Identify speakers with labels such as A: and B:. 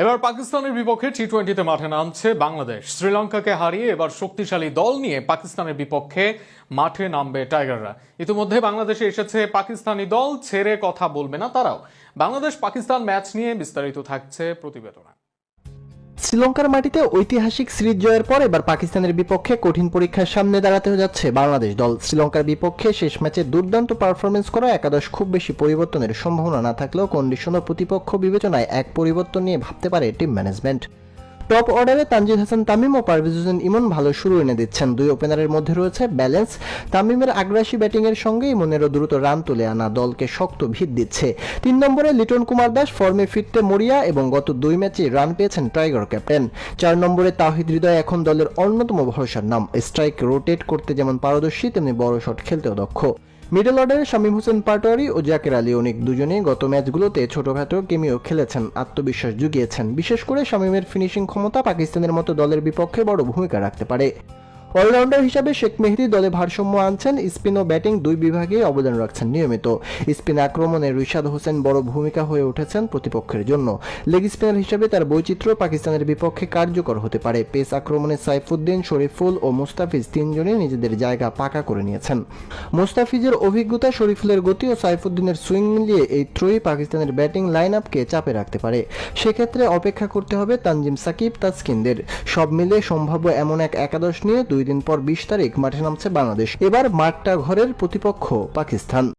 A: এবার পাকিস্তানের বিপক্ষে টি টোয়েন্টিতে মাঠে নামছে বাংলাদেশ। শ্রীলঙ্কাকে হারিয়ে এবার শক্তিশালী দল নিয়ে পাকিস্তানের বিপক্ষে মাঠে নামবে টাইগাররা। ইতিমধ্যে বাংলাদেশে এসেছে পাকিস্তানি দল, ছেড়ে কথা বলবে না তারাও। বাংলাদেশ পাকিস্তান ম্যাচ নিয়ে বিস্তারিত থাকছে প্রতিবেদনে।
B: শ্রীলঙ্কার মাটিতে ঐতিহাসিক সিরিজ জয়ের পর এবার পাকিস্তানের বিপক্ষে কঠিন পরীক্ষার সামনে দাঁড়াতে যাচ্ছে বাংলাদেশ দল। শ্রীলঙ্কার বিপক্ষে শেষ ম্যাচে দুর্দান্ত পারফরমেন্স করা একাদশ খুব বেশি পরিবর্তনের সম্ভাবনা না থাকলেও কন্ডিশন ও প্রতিপক্ষ বিবেচনায় এক পরিবর্তন নিয়ে ভাবতে পারে টিম ম্যানেজমেন্ট টপ অর্ডারে তানজিদ হাসান তামিম ও পারভেজ হোসেন ইমন ভালো শুরু এনে দিচ্ছেন। দুই ওপেনারের মধ্যে রয়েছে ব্যালেন্স। তামিমের আগ্রাসী ব্যাটিংয়ের সঙ্গে ইমনেরও দ্রুত রান তুলে আনা দলকে শক্ত ভিত দিচ্ছে। তিন নম্বরে লিটন কুমার দাস ফর্মে ফিরতে মরিয়া এবং গত দুই ম্যাচে রান পেয়েছেন টাইগার ক্যাপ্টেন। চার নম্বরে তাহিদ হৃদয় এখন দলের অন্যতম ভরসার নাম। স্ট্রাইক রোটেট করতে যেমন পারদর্শী, তেমনি বড় শট খেলতেও দক্ষ। মিডল অর্ডারে শামীম হোসেন পাটোয়ারি ও জাকের আলী অনেক দুজনেই গত ম্যাচগুলোতে ছোটখাটো কেমিও খেলেছেন, আত্মবিশ্বাস জুগিয়েছেন। বিশেষ করে শামীমের ফিনিশিং ক্ষমতা পাকিস্তানের মতো দলের বিপক্ষে বড় ভূমিকা রাখতে পারে। অলরাউন্ডার হিসাবে শেখ মেহেদি দলে ভারসাম্য আনছেন, স্পিন ও ব্যাটিং দুই বিভাগে অবদান রাখছেন নিয়মিত। স্পিন আক্রমণে রিশাদ হোসেন বড় ভূমিকা হয়ে উঠেছেন প্রতিপক্ষের জন্য। লেগ স্পিনার হিসাবে তার বৈচিত্র্য পাকিস্তানের বিপক্ষে কার্যকর হতে পারে। পেস আক্রমণে সাইফুদ্দিন, শরীফুল ও মুস্তাফিজ তিনজনই নিজেদের জায়গা পাকা করে নিয়েছেন। মুস্তাফিজের অভিজ্ঞতা, শরীফুলের গতি ও সাইফুদ্দিনের সুইং মিলিয়ে এই ত্রয়ী পাকিস্তানের ব্যাটিং লাইন আপকে চাপে রাখতে পারে। সেক্ষেত্রে অপেক্ষা করতে হবে তানজিম সাকিব, তাসকিনদের। সব মিলে সম্ভাব্য এমন এক একাদশ নিয়ে দুই দিন পর বিশ তারিখ মাঠে নামছে বাংলাদেশ। এবার মাঠটা ঘরের প্রতিপক্ষ পাকিস্তান।